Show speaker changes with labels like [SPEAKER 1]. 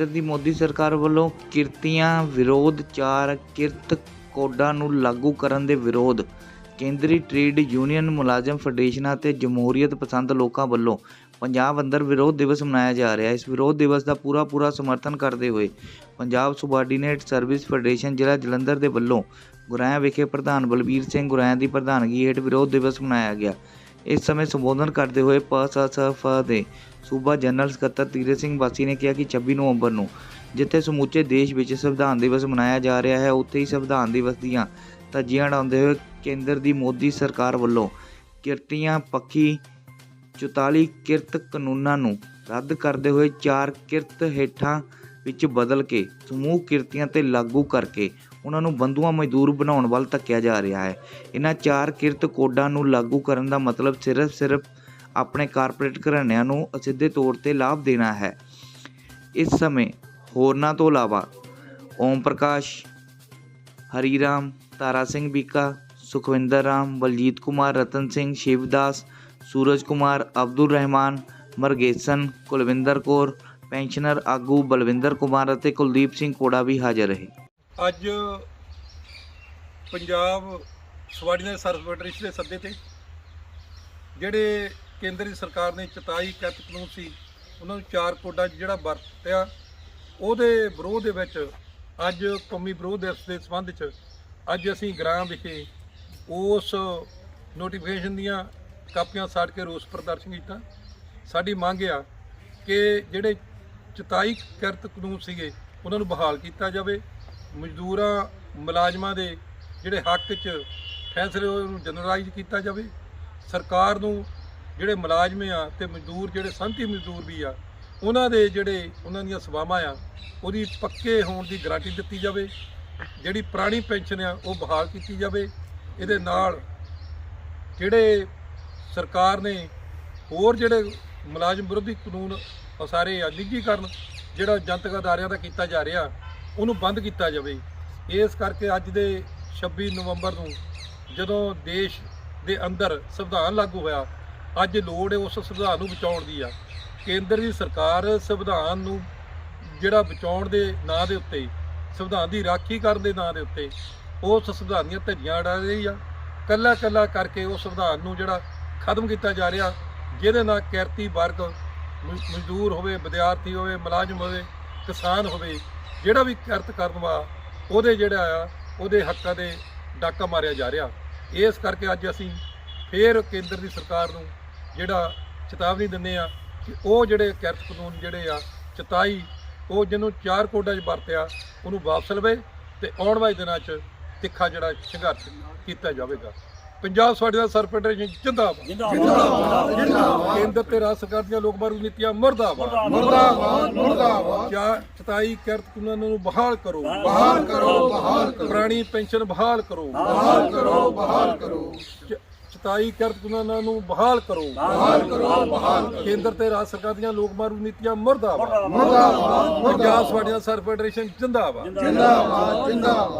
[SPEAKER 1] ਕੇਂਦਰ ਦੀ ਮੋਦੀ ਸਰਕਾਰ ਵੱਲੋਂ ਕਿਰਤੀਆਂ ਵਿਰੋਧ, ਚਾਰ ਕਿਰਤ ਕੋਡਾਂ ਨੂੰ ਲਾਗੂ ਕਰਨ ਦੇ ਵਿਰੋਧ। ਕੇਂਦਰੀ ਟ੍ਰੇਡ ਯੂਨੀਅਨ, ਮੁਲਾਜ਼ਮ ਫੈਡਰੇਸ਼ਨਾਂ ਅਤੇ ਜਮਹੂਰੀਅਤ ਪਸੰਦ ਲੋਕਾਂ ਵੱਲੋਂ ਪੰਜਾਬ ਅੰਦਰ ਵਿਰੋਧ ਦਿਵਸ ਮਨਾਇਆ ਜਾ ਰਿਹਾ। ਹੈ ਇਸ ਵਿਰੋਧ ਦਿਵਸ ਦਾ ਪੂਰਾ ਪੂਰਾ ਸਮਰਥਨ ਕਰਦੇ ਹੋਏ ਪੰਜਾਬ ਸੁਬਾਰਡੀਨੇਟ ਸਰਵਿਸ ਫੈਡਰੇਸ਼ਨ ਜ਼ਿਲ੍ਹਾ ਜਲੰਧਰ ਦੇ ਵੱਲੋਂ ਗੁਰਾਇਆ ਵਿਖੇ ਪ੍ਰਧਾਨ ਬਲਬੀਰ ਸਿੰਘ ਗੁਰਾਇਆ ਦੀ ਪ੍ਰਧਾਨਗੀ ਹੇਠ ਵਿਰੋਧ ਦਿਵਸ ਮਨਾਇਆ ਗਿਆ। ਇਸ ਸਮੇਂ ਸੰਬੋਧਨ ਕਰਦੇ ਹੋਏ ਪਸਸਫ ਦੇ ਸੂਬਾ ਜਨਰਲ ਸਕੱਤਰ ਤੀਰਥ ਸਿੰਘ ਬਾਸੀ ਨੇ ਕਿਹਾ ਕਿ 26 ਨਵੰਬਰ ਨੂੰ ਜਿੱਥੇ ਸਮੁੱਚੇ ਦੇਸ਼ ਵਿੱਚ ਸੰਵਿਧਾਨ ਦਿਵਸ ਮਨਾਇਆ ਜਾ ਰਿਹਾ ਹੈ, ਉੱਥੇ ਹੀ ਸੰਵਿਧਾਨ ਦਿਵਸ ਦੀਆਂ ਧੱਜੀਆਂ ਉਡਾਉਂਦੇ ਹੋਏ ਕੇਂਦਰ ਦੀ ਮੋਦੀ ਸਰਕਾਰ ਵੱਲੋਂ ਕਿਰਤੀਆਂ ਪੱਖੀ 44 ਕਿਰਤ ਕਾਨੂੰਨਾਂ ਨੂੰ ਰੱਦ ਕਰਦੇ ਹੋਏ ਚਾਰ ਕਿਰਤ ਹੇਠਾਂ ਵਿੱਚ ਬਦਲ ਕੇ ਸਮੂਹ ਕਿਰਤੀਆਂ ਤੇ ਲਾਗੂ ਕਰਕੇ ਉਹਨਾਂ ਨੂੰ ਬੰਧੂਆ ਮਜ਼ਦੂਰ ਬਣਾਉਣ ਵੱਲ ਧੱਕਿਆ ਜਾ ਰਿਹਾ ਹੈ। ਇਹਨਾਂ ਚਾਰ ਕਿਰਤ ਕੋਡਾਂ ਨੂੰ ਲਾਗੂ ਕਰਨ ਦਾ ਮਤਲਬ ਸਿਰਫ ਸਿਰਫ ਆਪਣੇ ਕਾਰਪੋਰੇਟ ਘਰਾਣਿਆਂ ਨੂੰ ਅਸਿੱਧੇ ਤੌਰ ਤੇ ਲਾਭ ਦੇਣਾ ਹੈ। ਇਸ ਸਮੇਂ ਹੋਰਨਾਂ ਤੋਂ ਇਲਾਵਾ ਓਮ ਪ੍ਰਕਾਸ਼, ਹਰੀਰਾਮ, ਤਾਰਾ ਸਿੰਘ ਬੀਕਾ, ਸੁਖਵਿੰਦਰ ਰਾਮ, ਬਲਜੀਤ ਕੁਮਾਰ, ਰਤਨ ਸਿੰਘ ਸ਼ਿਵਦਾਸ ਸੂਰਜ ਕੁਮਾਰ ਅਬਦੁਲ ਰਹਿਮਾਨ, ਮਰਗੇਸਨ, ਕੁਲਵਿੰਦਰ ਕੌਰ, ਪੈਨਸ਼ਨਰ ਆਗੂ ਬਲਵਿੰਦਰ ਕੁਮਾਰ ਅਤੇ ਕੁਲਦੀਪ ਸਿੰਘ ਕੋੜਾ ਵੀ ਹਾਜ਼ਰ ਰਹੇ।
[SPEAKER 2] ਅੱਜ ਪੰਜਾਬ ਸਵਾਡੀਨਰ ਸਰਵਿਸ ਫੈਡਰੇਸ਼ਨ ਦੇ ਸੱਦੇ ਤੇ ਜਿਹੜੇ ਕੇਂਦਰੀ ਸਰਕਾਰ ਨੇ 27 ਕੈਤ ਕਾਨੂੰਨ ਸੀ, ਉਹਨਾਂ ਨੂੰ ਚਾਰ ਕੋਡਾਂ 'ਚ ਜਿਹੜਾ ਵਰਤਿਆ, ਉਹਦੇ ਵਿਰੋਧ ਦੇ ਵਿੱਚ ਅੱਜ ਕੌਮੀ ਵਿਰੋਧ ਦਿਵਸ ਦੇ ਸੰਬੰਧ 'ਚ ਅੱਜ ਅਸੀਂ ਗ੍ਰਾਮ ਵਿਖੇ ਉਸ ਨੋਟੀਫਿਕੇਸ਼ਨ ਦੀਆਂ ਕਾਪੀਆਂ ਸਾੜ ਕੇ ਰੋਸ ਪ੍ਰਦਰਸ਼ਨ ਕੀਤਾ। ਸਾਡੀ ਮੰਗ ਆ ਕਿ ਜਿਹੜੇ 27 ਕਿਰਤ ਕਾਨੂੰਨ ਸੀਗੇ, ਉਹਨਾਂ ਨੂੰ ਬਹਾਲ ਕੀਤਾ ਜਾਵੇ। ਮਜ਼ਦੂਰਾਂ, ਮੁਲਾਜ਼ਮਾਂ ਦੇ ਜਿਹੜੇ ਹੱਕ 'ਚ ਫੈਸਲੇ ਹੋਏ ਉਹਨੂੰ ਜਨਰਲਾਈਜ਼ ਕੀਤਾ ਜਾਵੇ। ਸਰਕਾਰ ਨੂੰ ਜਿਹੜੇ ਮੁਲਾਜ਼ਮ ਆ ਤੇ ਮਜ਼ਦੂਰ ਜਿਹੜੇ ਸੰਧੀ ਮਜ਼ਦੂਰ ਵੀ ਆ, ਉਹਨਾਂ ਦੇ ਜਿਹੜੇ ਉਹਨਾਂ ਦੀਆਂ ਸੇਵਾਵਾਂ ਆ, ਉਹਦੀ ਪੱਕੇ ਹੋਣ ਦੀ ਗਾਰੰਟੀ ਦਿੱਤੀ ਜਾਵੇ। ਜਿਹੜੀ ਪੁਰਾਣੀ ਪੈਨਸ਼ਨ ਆ, ਉਹ ਬਹਾਲ ਕੀਤੀ ਜਾਵੇ। ਇਹਦੇ ਨਾਲ ਜਿਹੜੇ ਸਰਕਾਰ ਨੇ ਹੋਰ ਜਿਹੜੇ ਮੁਲਾਜ਼ਮ ਵਿਰੋਧੀ ਕਾਨੂੰਨ ਉਸਾਰੇ ਆ, ਨਿੱਜੀਕਰਨ, ਜਿਹੜਾ ਜਨਤਕ ਅਦਾਰਿਆਂ ਦਾ ਕੀਤਾ ਜਾ ਰਿਹਾ ਉਹਨੂੰ ਬੰਦ ਕੀਤਾ ਜਾਵੇ। ਇਸ ਕਰਕੇ ਅੱਜ ਦੇ 26 ਨਵੰਬਰ ਨੂੰ ਜਦੋਂ ਦੇਸ਼ ਦੇ ਅੰਦਰ ਸੰਵਿਧਾਨ ਲਾਗੂ ਹੋਇਆ, ਅੱਜ ਲੋੜ ਹੈ ਉਸ ਸੰਵਿਧਾਨ ਨੂੰ ਬਚਾਉਣ ਦੀ ਆ। ਕੇਂਦਰ ਦੀ ਸਰਕਾਰ ਸੰਵਿਧਾਨ ਨੂੰ ਜਿਹੜਾ ਬਚਾਉਣ ਦੇ ਨਾਂ ਦੇ ਉੱਤੇ, ਸੰਵਿਧਾਨ ਦੀ ਰਾਖੀ ਕਰਨ ਦੇ ਨਾਂ ਦੇ ਉੱਤੇ, ਉਸ ਸੰਵਿਧਾਨ ਦੀਆਂ ਧੱਜੀਆਂ ਉਡਾ ਰਹੀ ਆ। ਕੱਲਾ ਕੱਲਾ ਕਰਕੇ ਉਸ ਸੰਵਿਧਾਨ ਨੂੰ ਜਿਹੜਾ ਖਤਮ ਕੀਤਾ ਜਾ ਰਿਹਾ, ਜਿਹਦੇ ਨਾਲ ਕਿਰਤੀ ਵਰਗ ਮਜ਼ਦੂਰ ਹੋਵੇ, ਵਿਦਿਆਰਥੀ ਹੋਵੇ, ਮੁਲਾਜ਼ਮ ਹੋਵੇ, ਕਿਸਾਨ ਹੋਵੇ ਜਿਹੜਾ ਵੀ ਕਿਰਤ ਕਰਨ ਵਾ, ਉਹਦੇ ਜਿਹੜਾ ਆ, ਉਹਦੇ ਹੱਕਾਂ ਦੇ ਡਾਕਾ ਮਾਰਿਆ ਜਾ ਰਿਹਾ। ਇਸ ਕਰਕੇ ਅੱਜ ਅਸੀਂ ਫੇਰ ਕੇਂਦਰ ਦੀ ਸਰਕਾਰ ਨੂੰ ਜਿਹੜਾ ਚੇਤਾਵਨੀ ਦਿੰਦੇ ਆ ਕਿ ਉਹ ਜਿਹੜੇ ਕਿਰਤ ਕਾਨੂੰਨ ਜਿਹੜੇ ਆ 27 ਉਹ ਜਿਹਨੂੰ ਚਾਰ ਕੋਡਾਂ 'ਚ ਵਰਤਿਆ, ਉਹਨੂੰ ਵਾਪਸ ਲਵੇ ਤੇ ਆਉਣ ਵਾਲੇ ਦਿਨਾਂ 'ਚ ਤਿੱਖਾ ਜਿਹੜਾ ਸੰਘਰਸ਼ ਕੀਤਾ ਜਾਵੇਗਾ। ਪੰਜਾਬ ਸਾਡੇ ਦਾ ਸਰ ਫੈਡਰੇਸ਼ਨ ਜਿੰਦਾਬਾਦ। ਜਿੰਦਾਬਾਦ। ਜਿੰਦਾਬਾਦ ਕੇਂਦਰ ਤੇ ਰਾਜ ਸਰਕਾਰ ਦੀਆਂ ਲੋਕ ਮਾਰੂ ਨੀਤੀਆਂ ਮੁਰਦਾਬਾਦ। ਮੁਰਦਾਬਾਦ। ਮੁਰਦਾਬਾਦ। ਕਿਆ 27 ਕਿਰਤ ਕਾਨੂੰਨਾਂ ਨੂੰ ਬਹਾਲ ਕਰੋ। ਬਹਾਲ ਕਰੋ ਬਹਾਲ ਕਰੋ। ਪੁਰਾਣੀ ਪੈਨਸ਼ਨ ਬਹਾਲ ਕਰੋ। ਬਹਾਲ ਕਰੋ ਬਹਾਲ ਕਰੋ। 27 ਕਿਰਤ ਕਾਨੂੰਨਾਂ ਨੂੰ ਬਹਾਲ ਕਰੋ। ਬਹਾਲ ਕਰੋ ਬਹਾਲ ਕੇਂਦਰ ਤੇ ਰਾਜ ਸਰਕਾਰ ਦੀਆਂ ਲੋਕ ਮਾਰੂ ਨੀਤੀਆਂ ਮੁਰਦਾਬਾਦ। ਮੁਰਦਾਬਾਦ ਪੰਜਾਬ ਸਾਡੇ ਦਾ ਸਰ ਫੈਡਰੇਸ਼ਨ ਜਿੰਦਾਬਾਦ। ਜਿੰਦਾਬਾਦ ਜਿੰਦਾਬਾਦ।